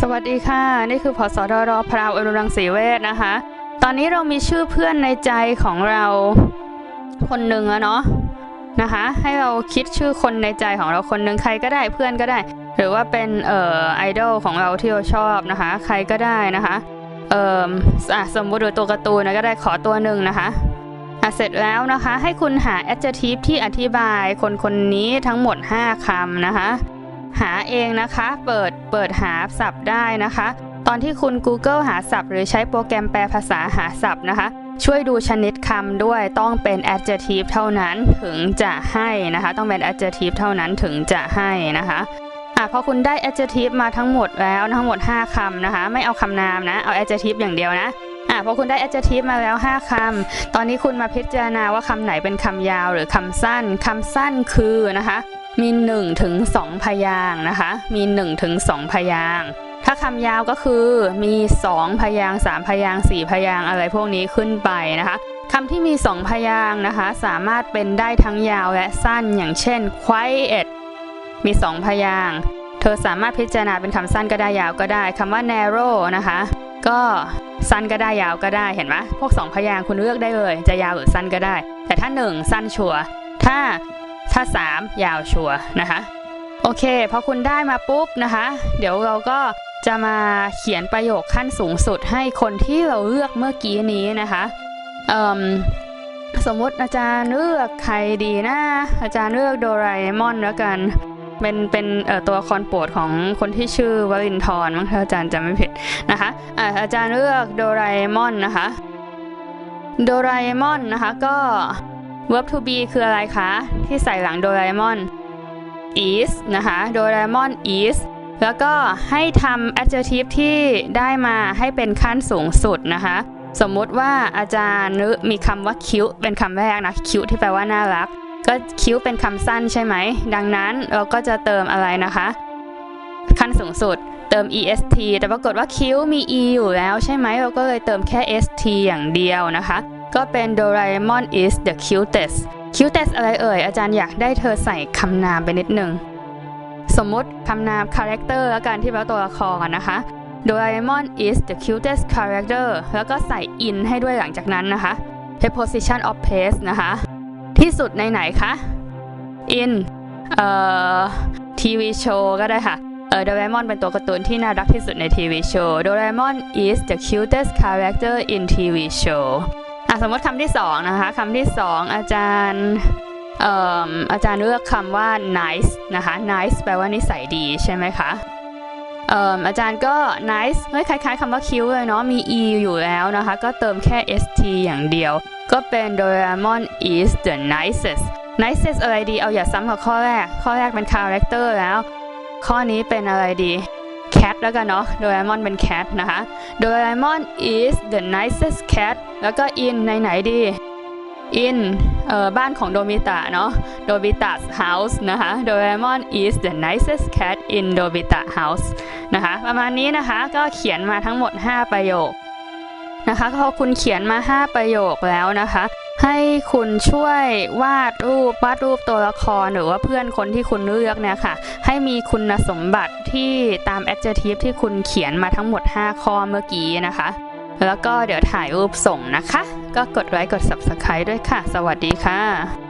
สวัสดีค่ะ นี่คือพสดรพราวอรุรังสีเวทนะคะ ตอนนี้เรามีชื่อเพื่อนในใจของเราคนหนึ่งแล้วเนาะนะคะ ให้เราคิดชื่อคนในใจของเราคนหนึ่งใครก็ได้เพื่อนก็ได้ หรือว่าเป็นเอ่อไอดอลของเราที่เราชอบนะคะ ใครก็ได้นะคะเอ่ออสมมติหรือตัวการ์ตูนนะก็ได้ขอตัวหนึ่งนะคะอะเสร็จแล้วนะคะ ให้คุณหา adjective ที่อธิบายคนคนนี้ทั้งหมด 5คำนะคะ หาเองนะคะ เปิดเปิดหาศัพท์ได้นะคะ ตอนที่คุณ Google หาศัพท์ หรือใช้โปรแกรมแปลภาษาหาศัพท์นะคะ ช่วยดูชนิดคำด้วยต้องเป็น adjective เท่านั้นถึงจะให้นะคะ ต้องเป็น adjective เท่านั้นถึงจะให้นะคะอะพอคุณได้ adjective มาทั้งหมดแล้วทั้งหมด 5คำนะคะ ไม่เอาคำนามนะ เอา adjective อย่างเดียวนะ อะพอคุณได้ adjective มาแล้ว 5คำตอนนี้คุณมาพิจารณาว่าคำไหนเป็นคำยาวหรือคำสั้นคำสั้นคือนะคะ มี1ถึง2พยางนะคะ มี1ถึง2พยางถ้าคำยาวก็คือมี 2 พยาง 3 พยาง 4 พยางอะไรพวกนี้ขึ้นไปนะคะคำที่มี 2 พยางนะคะ สามารถเป็นได้ทั้งยาวและสั้นอย่างเช่น quiet มี 2 พยาง เธอสามารถพิจารณาเป็นคำสั้นก็ได้ยาวก็ได้คำว่า narrow นะคะ ก็สั้นก็ได้ยาวก็ได้เห็นไหมพวก2พยางคุณเลือกได้เลย จะยาวหรือสั้นก็ได้ แต่ถ้า 1 สั้นชัวถ้าถ้า 3 ยาวชัวนะคะโอเคพอคุณได้มาปุ๊บนะคะ เดี๋ยวเราก็จะมาเขียนประโยคขั้นสูงสุดให้คนที่เราเลือกเมื่อกี้นี้นะคะมสมมติอาจารย์เลือกใครดีนะ อาจารย์เลือกโดราเอมอนแล้วกัน เป็นเป็นเอ่อตัวละครโปรดของคนที่ชื่อวลินทรมั้งถ้าอาจารย์จำไม่ผิดนะคะอะอาจารย์เลือกโดราเอมอนนะคะโดราเอมอนนะคะก็ verb to be คืออะไรคะ ที่ใส่หลังโดราเอมอน is นะคะโดราเอมอน is แล้วก็ให้ทำ adjective ที่ได้มาให้เป็นขั้นสูงสุดนะคะสมมุติว่าอาจารย์นึมีคำว่า cute เป็นคำแรกนะ cute ที่แปลว่าน่ารัก ก็ cute เป็นคำสั้นใช่ไหม ดังนั้นเราก็จะเติมอะไรนะคะ ขั้นสูงสุดเติม est แต่ปรากฏว่า cute มี e อยู่แล้วใช่ไหม เราก็เลยเติมแค่ st อย่างเดียวนะคะ ก็เป็น Doraemon is the cutest cutest อะไรเอ่ย อาจารย์อยากได้เธอใส่คำนามไปนิดหนึ่งสมมติคำนาม character แล้วกันที่แปลว่าตัวละครนะคะ Doraemon is the cutest character แล้วก็ใส่ in ให้ด้วยหลังจากนั้นนะคะ preposition of place นะคะ ที่สุดในไหนคะ in เอ่อ TV show ก็ได้ค่ะเออโดเอมอนเป็นตัวการ์ตูนที่น่ารักที่สุดในทีวีโชว์โดราเอมอน is the cutest character in TV show อะสมมติคำที่สองนะคะคำที่สองอาจารย์เอ่ออาจารย์เลือกคำว่า nice นะคะ nice แปลว่านิสัยดีใช่ไหมคะ อาจารย์ก็ nice เฮ้ยคล้ายๆคำว่า cute เลยเนาะ มี e อยู่แล้วนะคะ ก็เติมแค่ st อย่างเดียว ก็เป็น Doraemon is the nicest nicest อะไรดี เอาอย่าซ้ำกับข้อแรก ข้อแรกเป็น character แล้ว ข้อนี้เป็นอะไรดี cat แล้วกันเนาะโดราเอมอนเป็น cat นะคะโดราเอมอน is the nicest cat แล้วก็ in ในไหนดี in เอ่อบ้านของโดมิตะเนาะโดบิตะ house นะคะโดราเอมอน is the nicest cat in โดบิตะ house นะคะ ประมาณนี้นะคะก็เขียนมาทั้งหมด 5 ประโยคนะคะพอคุณเขียนมา 5 ประโยคแล้วนะคะ ให้คุณช่วยวาดรูปวาดรูปตัวละครหรือว่าเพื่อนคนที่คุณเลือกเนี่ยค่ะ ให้มีคุณสมบัติที่ตาม adjective ที่คุณเขียนมาทั้งหมด 5 ข้อเมื่อกี้นะคะ แล้วก็เดี๋ยวถ่ายรูปส่งนะคะ ก็กดไลค์กด subscribe ด้วยค่ะ สวัสดีค่ะ